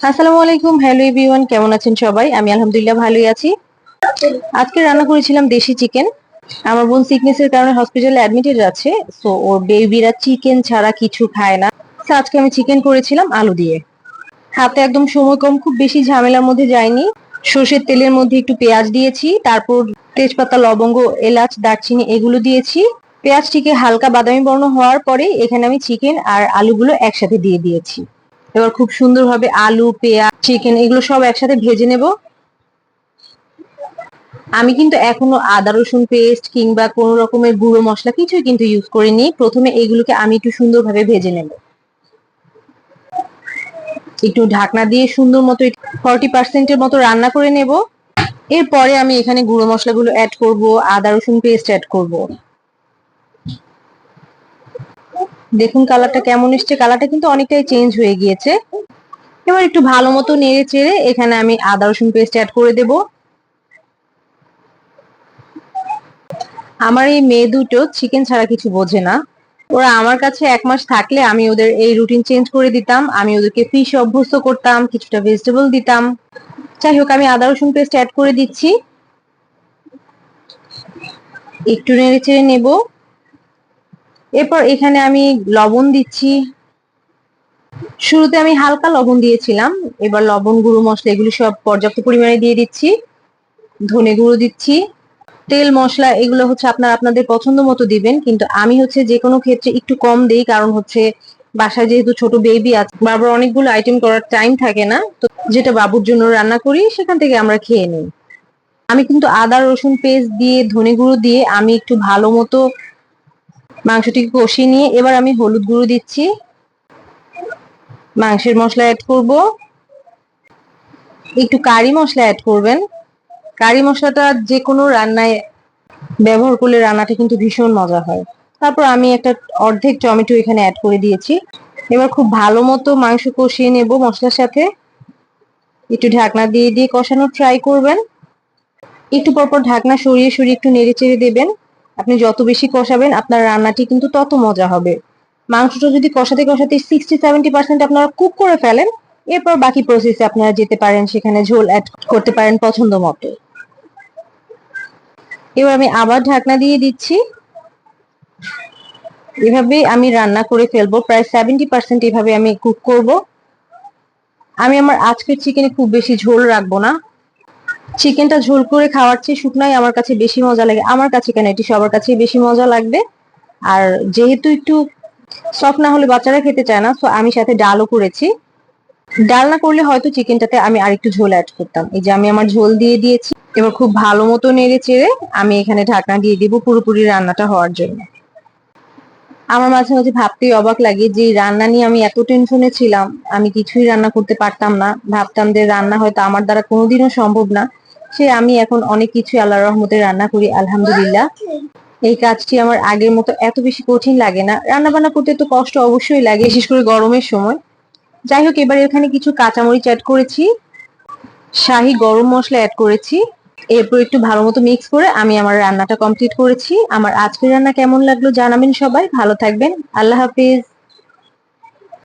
আসসালামু আলাইকুম, hello everyone, কেমন আছেন সবাই? আমি আলহামদুলিল্লাহ ভালোই আছি। আজকে রান্না করেছিলাম দেশি চিকেন। আমার বোন সিকনেসের কারণে হসপিটালে অ্যাডমিটেড আছে সো ওর বেবিরা চিকেন ছাড়া কিছু খায় না। আজকে আমি চিকেন করেছিলাম আলু দিয়ে। হাতে একদম সময় কম, খুব বেশি ঝামেলার মধ্যে যায়নি সর্ষের তেলের মধ্যে একটু পেঁয়াজ দিয়েছি, তারপর তেজপাতা, লবঙ্গ, এলাচ, দারচিনি এগুলো দিয়েছি। পেঁয়াজটিকে হালকা বাদামি বর্ণ হওয়ার পরে এখানে আমি চিকেন আর আলুগুলো একসাথে দিয়ে দিয়েছি। এবার খুব সুন্দরভাবে আলু, পেঁয়াজ চিকেন এগুলো সব একসাথে ভেজে নেব। আমি কিন্তু এখনও আদা, রসুন পেস্ট কিংবা কোনো রকমের গুঁড়ো মশলা কিছুই কিন্তু ইউজ করিনি। প্রথমে এগুলোকে আমি একটু সুন্দরভাবে ভেজে নেব। একটু ঢাকনা দিয়ে সুন্দর মতো ফর্টি পার্সেন্টের মতো রান্না করে নেব। এরপরে আমি এখানে গুঁড়ো মশলাগুলো অ্যাড করব, আদা, রসুন পেস্ট অ্যাড করব। দেখুন কালারটা কেমন এসছে। কালারটা কিন্তু অনেকটাই চেঞ্জ হয়ে গিয়েছে। এবার একটু ভালো মতো নেড়ে চেড়ে এখানে আমি আদা, রসুন পেস্ট অ্যাড করে দেব। আমার এই মেয়ে দুটো চিকেন ছাড়া কিছু বোঝে না। ওরা আমার কাছে এক মাস থাকলে আমি ওদের এই রুটিন চেঞ্জ করে দিতাম। আমি ওদেরকে ফিশ অভ্যস্ত করতাম, কিছুটা ভেজিটেবল দিতাম। যাই হোক, আমি আদা, রসুন পেস্ট অ্যাড করে দিচ্ছি। একটু নেড়ে চেড়ে নেব। এরপর এখানে আমি লবণ দিচ্ছি। শুরুতে আমি হালকা লবণ দিয়েছিলাম। এবার লবণ, গুঁড়ো মশলা এগুলি সব পর্যাপ্ত পরিমাণে দিয়ে দিচ্ছি। ধনে গুঁড়ো দিচ্ছি। তেল, মশলা এগুলো হচ্ছে আপনার আপনাদের পছন্দ মতো দিবেন, কিন্তু আমি হচ্ছে যে কোনো ক্ষেত্রে একটু কম দিই, কারণ হচ্ছে বাসায় যেহেতু ছোট বেবি আছে, বারবার অনেকগুলো আইটেম করার টাইম থাকে না। তো যেটা বাবুর জন্য রান্না করি, সেখান থেকে আমরা খেয়ে নিই। আমি কিন্তু আদা, রসুন, পেস্ট দিয়ে, ধনে গুঁড়ো দিয়ে আমি একটু ভালো মতো মাংসটিকে কষিয়ে নিয়ে এবার আমি হলুদ গুঁড়ো দিচ্ছি। মাংসের মশলা অ্যাড করব। একটু কারি মশলা অ্যাড করবেন। কারি মশলাটা যে কোনো রান্নায় ব্যবহার করলে রান্নাটা কিন্তু ভীষণ মজা হয়। তারপর আমি একটা অর্ধেক টমেটো এখানে অ্যাড করে দিয়েছি। এবার খুব ভালো মতো মাংস কষিয়ে নেব মশলার সাথে। একটু ঢাকনা দিয়ে দিয়ে কষানো ট্রাই করবেন। একটু পরপর ঢাকনা সরিয়ে সরিয়ে একটু নেড়ে চেড়ে দেবেন। আপনি যত বেশি কষাবেন, আপনার রান্নাটি কিন্তু তত মজা হবে। মাংসটা যদি কষাতে কষাতে সিক্সটি সেভেন্টি পার্সেন্ট আপনারা কুক করে ফেলেন, এরপর বাকি প্রসেসে আপনারা যেতে পারেন, সেখানে ঝোল অ্যাড করতে পারেন পছন্দ মতো। এবার আমি আবার ঢাকনা দিয়ে দিচ্ছি। এভাবে আমি রান্না করে ফেলব, প্রায় সেভেন্টি পার্সেন্ট এভাবে আমি কুক করব। আমি আমার আজকের চিকেনে খুব বেশি ঝোল রাখব না। চিকেনটা ঝোল করে খাওয়ার চেয়ে শুকনাই আমার কাছে বেশি মজা লাগে। আমার কাছে কেন? এটি সবার কাছে বেশি মজা লাগবে। আর যেহেতু একটু সফট না হলে বাচ্চারা খেতে চায় না তো আমি সাথে ডালও করেছি। ডাল না করলে হয়তো চিকেনটাতে আমি আরেকটু ঝোল অ্যাড করতাম। এই যে আমি আমার ঝোল দিয়ে দিয়েছি, এবার খুব ভালো মতো নেড়ে চেড়ে আমি এখানে ঢাকনা দিয়ে দিব পুরোপুরি রান্নাটা হওয়ার জন্য। আমার মাঝে মাঝে ভাবতেই অবাক লাগে যে রান্না নিয়ে আমি এত টেনশনে ছিলাম। আমি কিছুই রান্না করতে পারতাম না। ভাবতাম যে রান্না হয়তো আমার দ্বারা কোনোদিনও সম্ভব না। সে আমি এখন অনেক কিছু আল্লাহ রহমতে রান্না করি, আলহামদুলিল্লাহ। এই কাজটি আমার আগের মতো এত বেশি কঠিন লাগে না। রান্না বান্না করতে তো কষ্ট অবশ্যই লাগে, বিশেষ করে গরমের সময়। যাই হোক, এবার এখানে কিছু কাঁচামরিচ অ্যাড করেছি। শাহি গরম মশলা অ্যাড করেছি। এরপর একটু ভালো মতো মিক্স করে আমি আমার রান্নাটা কমপ্লিট করেছি। আমার আজকের রান্না কেমন লাগল জানাবেন সবাই। ভালো থাকবেন। আল্লাহ হাফিজ।